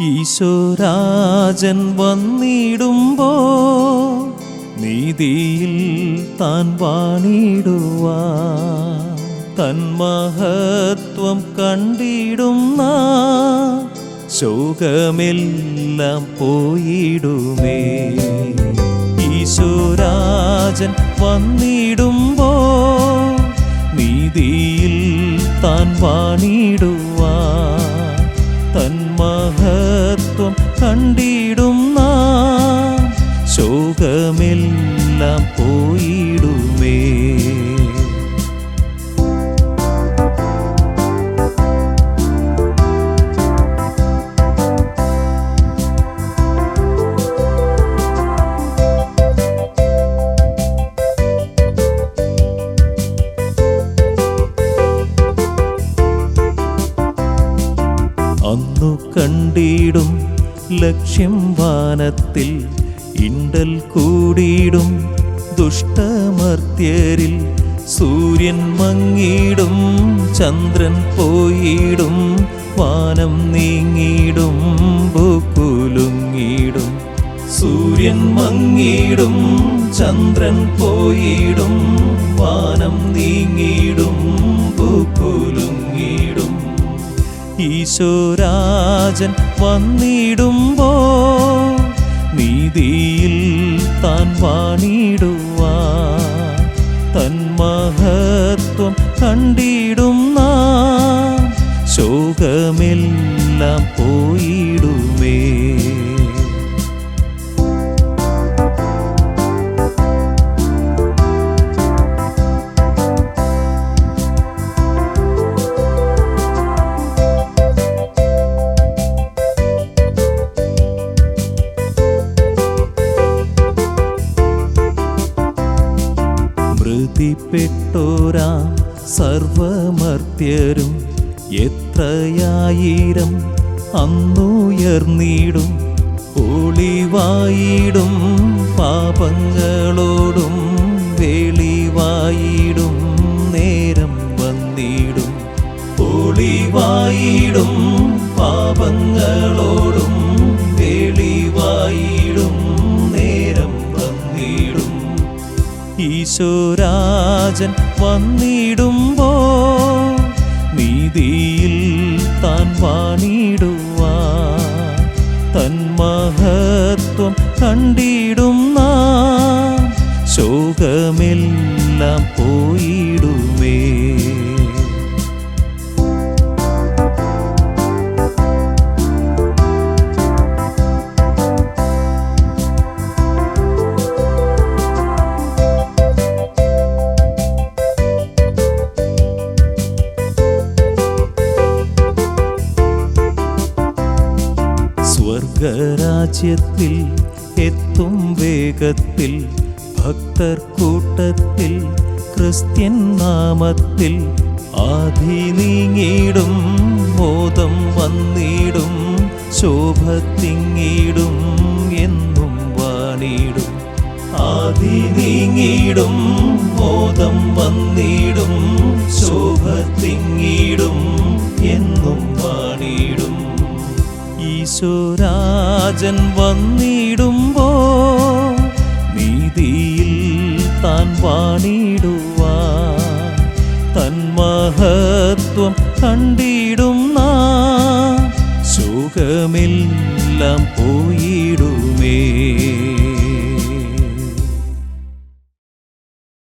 ഈശോരാജൻ വന്നിടുമ്പോ നീതിയിൽ താൻ വാണിടുവാ തൻ മഹത്വം കണ്ടിടുന്ന ശോകമെല്ലാം പോയിടുമേ. ഈശോരാജൻ വന്നിടുമ്പോ നീതിയിൽ താൻ വാണിടുവാ മഹത്വം കണ്ടിടുന്ന ശോകമെല്ലാം പോയിടുമേ ലക്ഷ്യം വാനത്തിൽ ഇണ്ടൽ കൂടിയിടും ദുഷ്ടമർത്യരിൽ സൂര്യൻ മങ്ങിയിടും ചന്ദ്രൻ പോയിടും വാനം നീങ്ങിയിടും ഭൂക്കുലുങ്ങിയിടും സൂര്യൻ മങ്ങിയിടും ചന്ദ്രൻ പോയിടും വാനം നീങ്ങിയിടും കുലുങ്ങിടും ഈശോരാജൻ വന്നിടുമ്പോ നീതിയിൽ താൻ വാണിടുവാ തൻ മഹത്വം കണ്ടിടുന്ന ശോകമെല്ലാം പോയിടുമേ. മൃതിപ്പെട്ടോരാ സർവമർത്യരും. എത്രയായിരം അന്നുയർന്നിടും ഒളിവായിടും പാപങ്ങളോടും വെളിവായിടും നേരം വന്നിടും. ഒളിവായിടും പാപങ്ങളോടും വെളിവായിടും നേരം വന്നിടും. ഈശോരാജൻ വന്നിടുമ്പോ നീതിയിൽ താൻ വാണിടുവാ. തൻ മഹത്വം കണ്ടിടുന്ന ശോകമെല്ലാം പോയിടുമേ. സ്വർഗരാജ്യത്തിൽ എത്തും വേഗത്തിൽ ഭക്തർ കൂട്ടത്തിൽ ക്രിസ്ത്യൻ നാമത്തിൽ ആധി നീങ്ങിടും മോദം വന്നിടും ശോഭ തിങ്ങിടും എന്നും വാണിടും. ആധി നീങ്ങിടും മോദം വന്നിടും ശോഭ തിങ്ങിടും എന്നും വാണിടും. ഈശോരാജൻ വന്നിടുമ്പോ നീതിയിൽ താൻ വാണിടുവാ തന്മഹത്വം മഹത്വം കണ്ടിടുന്ന സുഖമെല്ലാം പോയിടുമേ.